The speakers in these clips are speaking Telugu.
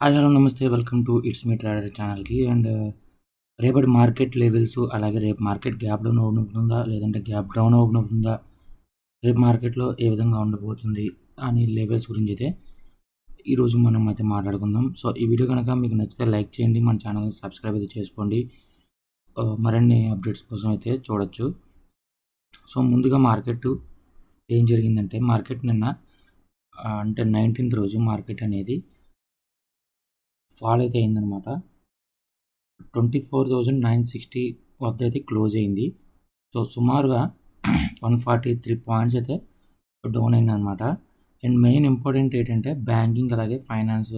హాయ్ హలో నమస్తే. Welcome to it's me trader ఛానల్కి అండ్ రేపటి మార్కెట్ లెవెల్స్ అలాగే రేపు మార్కెట్ గ్యాప్ డౌన్ అవుతుందా లేదంటే గ్యాప్ డౌన్ అవుతుందా రేపు మార్కెట్లో ఏ విధంగా ఉండబోతుంది? అని లెవెల్స్ గురించి అయితే ఈరోజు మనం అయితే మాట్లాడుకుందాం. సో ఈ వీడియో కనుక మీకు నచ్చితే లైక్ చేయండి. మన ఛానల్ని సబ్స్క్రైబ్ అయితే చేసుకోండి. Uh, మరిన్ని అప్డేట్స్ కోసం అయితే చూడొచ్చు. సో ముందుగా మార్కెట్ ఏం జరిగిందంటే మార్కెట్ నిన్న uh, అంటే నైన్టీన్త్ రోజు మార్కెట్ అనేది ఫాల్ అయితే అయిందనమాట twenty four thousand nine sixty వద్ద అయితే క్లోజ్ అయింది. సో సుమారుగా వన్ ఫార్టీ త్రీ పాయింట్స్ అయితే డౌన్ అయిందనమాట అండ్ మెయిన్ ఇంపార్టెంట్ ఏంటంటే బ్యాంకింగ్ అలాగే ఫైనాన్స్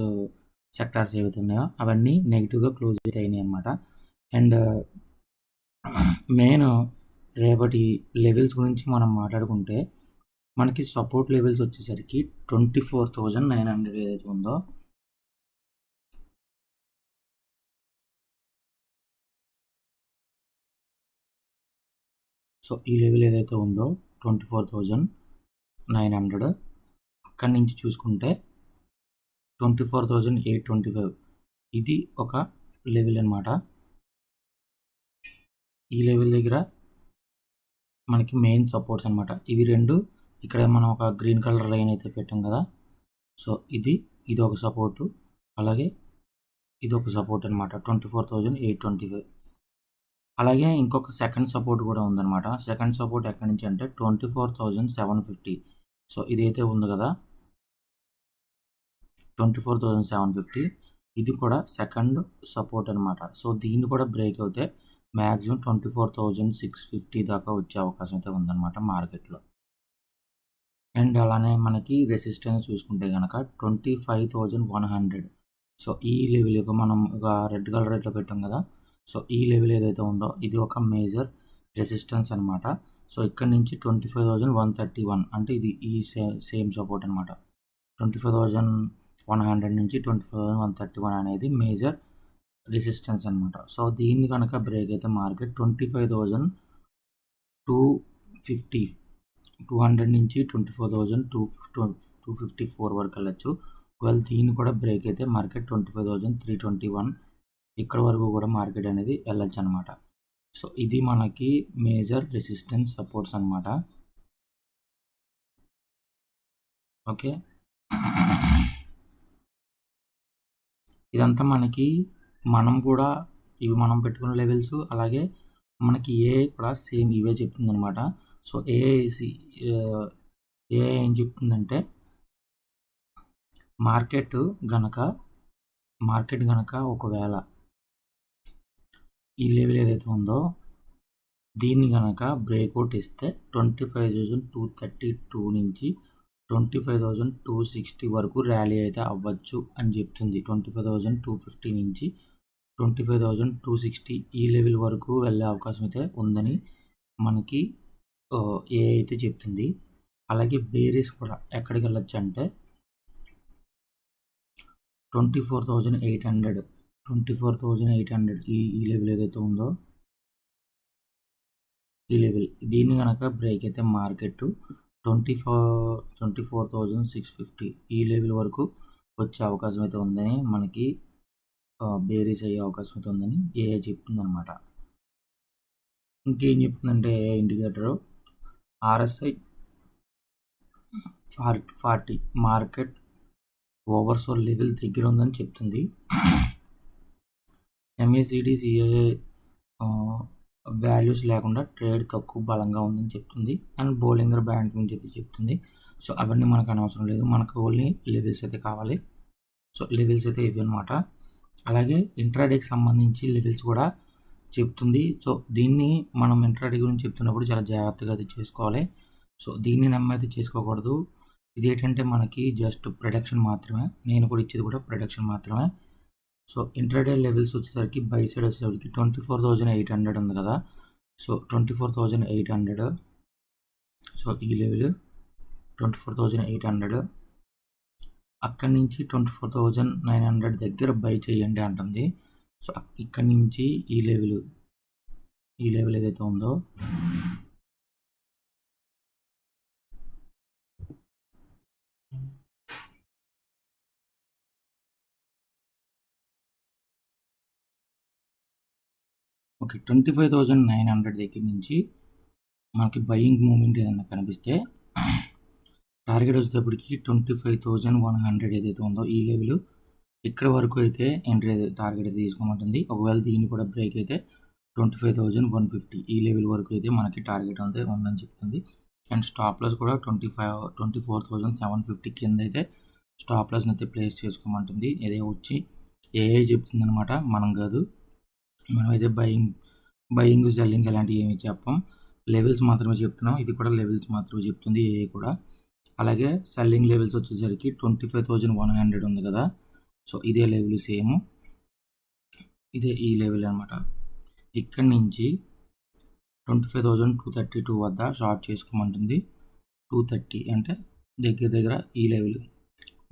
సెక్టార్స్ ఏవైతున్నాయో అవన్నీ నెగిటివ్గా క్లోజ్ అయితే అయినాయి అనమాట అండ్ మెయిన్ రేపటి లెవెల్స్ గురించి మనం మాట్లాడుకుంటే మనకి సపోర్ట్ లెవెల్స్ వచ్చేసరికి twenty four thousand nine hundred ఏదైతే ఉందో సో ఈ లెవెల్ ఏదైతే ఉందో twenty four thousand nine hundred అక్కడి నుంచి చూసుకుంటే twenty four thousand eight twenty five. ఇది ఒక లెవెల్ అనమాట ఈ లెవెల్ దగ్గర మనకి మెయిన్ సపోర్ట్స్ అనమాట ఇవి రెండు ఇక్కడ మనం ఒక గ్రీన్ కలర్ లైన్ అయితే పెట్టాం కదా. సో ఇది ఇది ఒక సపోర్టు. అలాగే ఇది ఒక సపోర్ట్ అనమాట twenty four thousand eight twenty five. అలాగే ఇంకొక సెకండ్ సపోర్ట్ కూడా ఉందన్నమాట. సెకండ్ సపోర్ట్ ఎక్కడి నుంచి అంటే twenty four thousand seven fifty so ఇదైతే ఉంది కదా? Twenty four thousand seven fifty ఇది కూడా సెకండ్ సపోర్ట్ అనమాట సో దీన్ని కూడా బ్రేక్ అవుతే maximum twenty four thousand six fifty దాకా వచ్చే అవకాశం అయితే ఉందన్నమాట మార్కెట్లో. అండ్ అలానే మనకి రెసిస్టెన్స్ చూసుకుంటే కనుక twenty five thousand one hundred so ఈ లెవెల్ యొక్క మనం ఒక రెడ్ కలర్ రేట్లో పెట్టాం కదా? సో ఈ లెవెల్ ఏదైతే ఉందో ఇది ఒక మేజర్ రెసిస్టెన్స్ అనమాట సో ఇక్కడ నుంచి twenty five thousand one thirty one అంటే ఇది ఈ సే సేమ్ సపోర్ట్ అనమాట twenty five thousand one hundred నుంచి twenty five thousand one thirty one అనేది మేజర్ రెసిస్టెన్స్ అనమాట సో దీన్ని కనుక బ్రేక్ అయితే market twenty five thousand two fifty two hundred నుంచి twenty four thousand two two fifty four వరకు వెళ్ళచ్చు. ఒకవేళ దీన్ని కూడా బ్రేక్ అయితే market twenty five thousand three twenty one ఇక్కడ వరకు కూడా మార్కెట్ అనేది వెళ్ళచ్చు అనమాట సో ఇది మనకి మేజర్ రెసిస్టెన్స్ సపోర్ట్స్ అనమాట ఓకే. ఇదంతా మనకి మనం కూడా ఇవి మనం పెట్టుకున్న లెవెల్స్ అలాగే మనకి ఏ కూడా సేమ్ ఇవే చెప్తుందనమాట సో ఏఐసి ఏ ఏం చెప్తుందంటే మార్కెట్ గనక మార్కెట్ గనక ఒకవేళ ఈ లెవెల్ ఏదైతే ఉందో దీన్ని కనుక బ్రేక్అవుట్ ఇస్తే twenty five thousand two thirty two నుంచి twenty five thousand two sixty వరకు ర్యాలీ అయితే అవ్వచ్చు అని చెప్తుంది. Twenty five thousand two fifty నుంచి twenty five thousand two sixty ఈ లెవెల్ వరకు వెళ్ళే అవకాశం అయితే ఉందని మనకి ఏ అయితే చెప్తుంది. అలాగే బేరీస్ కూడా ఎక్కడికి వెళ్ళొచ్చు అంటే twenty four thousand eight hundred twenty four thousand eight hundred ఈ ఈ లెవెల్ ఏదైతే ఉందో ఈ లెవెల్ దీన్ని కనుక బ్రేక్ అయితే market twenty four twenty four thousand six fifty ఈ లెవెల్ వరకు వచ్చే అవకాశం అయితే ఉందని మనకి బేరీస్ అయ్యే అవకాశం అయితే ఉందని ఏఐ చెప్తుంది అనమాట ఇంకేం చెప్తుందంటే indicator RSI for forty market oversold level దగ్గర ఉందని చెప్తుంది. ఎంఏసిడి సిఐఏ వాల్యూస్ లేకుండా ట్రేడ్ తక్కువ బలంగా ఉందని చెప్తుంది. అండ్ బౌలింగర్ బ్యాండ్ గురించి అయితే చెప్తుంది. సో అవన్నీ మనకు అనవసరం లేదు. మనకు ఓన్లీ లెవెల్స్ అయితే కావాలి. సో లెవెల్స్ అయితే ఇవి అనమాట అలాగే ఇంట్రాడేకి సంబంధించి లెవెల్స్ కూడా చెప్తుంది. సో దీన్ని మనం ఇంట్రాడే గురించి చెప్తున్నప్పుడు చాలా జాగ్రత్తగా అది చేసుకోవాలి. సో దీన్ని నమ్మైతే చేసుకోకూడదు. ఇది ఏంటంటే మనకి జస్ట్ ప్రొడక్షన్ మాత్రమే. నేను కూడా ఇచ్చేది కూడా ప్రొడక్షన్ మాత్రమే. సో ఇంటర్డే లెవెల్స్ వచ్చేసరికి బై సైడ్ వచ్చేసరికి twenty four thousand eight hundred ఉంది కదా. So twenty four thousand eight hundred so ఈ level twenty four thousand eight hundred అక్కడి నుంచి twenty four thousand nine hundred దగ్గర బై చేయండి అంటుంది. సో ఇక్కడి నుంచి ఈ లెవెల్ ఈ లెవెల్ ఏదైతే ఉందో okay twenty five thousand nine hundred దగ్గర నుంచి మనకి బయింగ్ మూమెంట్ ఏదైనా కనిపిస్తే టార్గెట్ వచ్చేటప్పటికి twenty five thousand one hundred ఏదైతే ఉందో ఈ లెవెల్ ఇక్కడ వరకు అయితే ఎంట్రీ టార్గెట్ అయితే తీసుకోమంటుంది. ఒకవేళ దీన్ని కూడా బ్రేక్ అయితే twenty five thousand one fifty ఈ లెవెల్ వరకు అయితే మనకి టార్గెట్ అయితే ఉందని చెప్తుంది. అండ్ స్టాప్ లాస్ కూడా twenty five twenty four thousand seven fifty కింద అయితే స్టాప్ లాస్ని అయితే ప్లేస్ చేసుకోమంటుంది. ఇదే వచ్చి ఏఐ చెప్తుందనమాట మనం కాదు. మనమైతే బయింగ్ బయింగ్ సెల్లింగ్ అలాంటివి ఏమి చెప్పం. లెవెల్స్ మాత్రమే చెప్తున్నాం. ఇది కూడా లెవెల్స్ మాత్రమే చెప్తుంది ఏఐ కూడా. అలాగే సెల్లింగ్ లెవెల్స్ వచ్చేసరికి twenty five thousand one hundred ఉంది కదా. సో ఇదే లెవెల్ సేమ్. ఇదే ఈ లెవెల్ అనమాట ఇక్కడి నుంచి twenty five thousand two thirty two వద్ద షార్ట్ చేసుకోమంటుంది. టూ థర్టీ అంటే దగ్గర దగ్గర ఈ లెవెల్.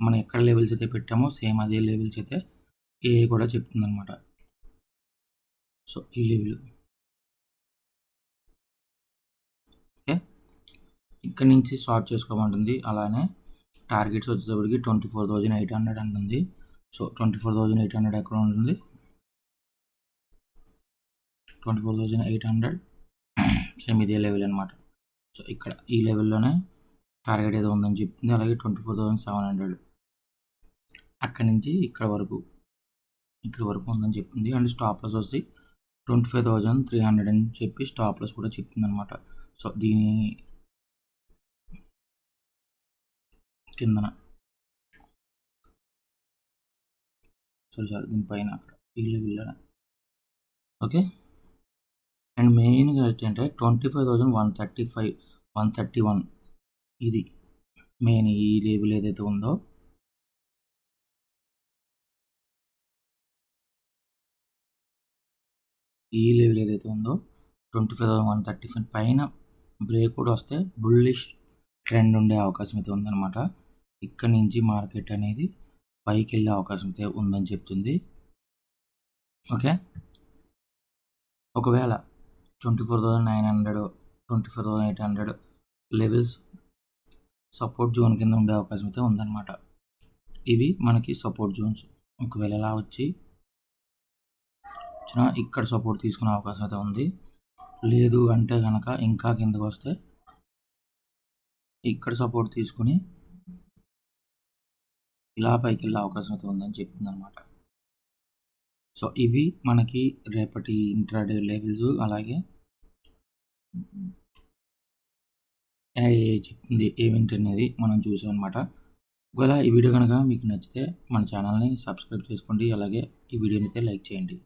మనం ఎక్కడ లెవెల్స్ అయితే పెట్టామో సేమ్ అదే లెవెల్స్ అయితే ఏ కూడా చెప్తుంది అనమాట సో ఈ లెవెల్ ఓకే? ఇక్కడ నుంచి షార్ట్ చేసుకోమంటుంది. అలానే టార్గెట్స్ వచ్చేటప్పటికి twenty four thousand eight hundred అంటుంది. So twenty four thousand eight hundred ఎక్కడ ఉంటుంది? Twenty four thousand eight hundred. Same ఇదే లెవెల్ అనమాట సో ఇక్కడ ఈ లెవెల్లోనే టార్గెట్ ఏదో ఉందని చెప్పింది అలాగే twenty four thousand seven hundred. అక్కడి నుంచి ఇక్కడ వరకు ఇక్కడ వరకు ఉందని చెప్పింది అండ్ స్టాప్ లాస్ వచ్చి twenty five thousand three hundred అని చెప్పి స్టాప్ లాస్ కూడా చెప్తుంది అనమాట సో దీని కిందన. సారీ సారీ దీనిపైన అక్కడ. ఈ వీళ్ళ ఓకే అండ్ మెయిన్గా ఏంటంటే twenty five thousand one thirty five one thirty one ఇది. మెయిన్ ఈ లేబుల్ ఏదైతే ఉందో ఈ లెవెల్ ఏదైతే ఉందో twenty five thousand one thirty five పైన బ్రేక్ కూడా వస్తే బుల్లిష్ ట్రెండ్ ఉండే అవకాశం అయితే ఉందన్నమాట. ఇక్కడ నుంచి మార్కెట్ అనేది పైకి వెళ్ళే అవకాశం అయితే ఉందని చెప్తుంది. ఓకే? ఒకవేళ twenty four thousand nine hundred twenty four thousand eight hundred levels support zone కింద ఉండే అవకాశం అయితే ఉందన్నమాట. ఇవి మనకి సపోర్ట్ జోన్స్ ఒకవేళ ఎలా వచ్చి వచ్చినా ఇక్కడ సపోర్ట్ తీసుకునే అవకాశం అయితే ఉంది. లేదు అంటే కనుక ఇంకా కిందకు వస్తే ఇక్కడ సపోర్ట్ తీసుకుని ఇలా పైకి వెళ్ళే అవకాశం అయితే ఉందని చెప్తుంది అనమాట సో ఇవి మనకి రేపటి ఇంట్రాడే లెవెల్స్ అలాగే చెప్తుంది ఏమిటి అనేది మనం చూసాం అనమాట ఒకవేళ ఈ వీడియో కనుక మీకు నచ్చితే మన ఛానల్ని సబ్స్క్రైబ్ చేసుకోండి అలాగే ఈ వీడియోని అయితే లైక్ చేయండి.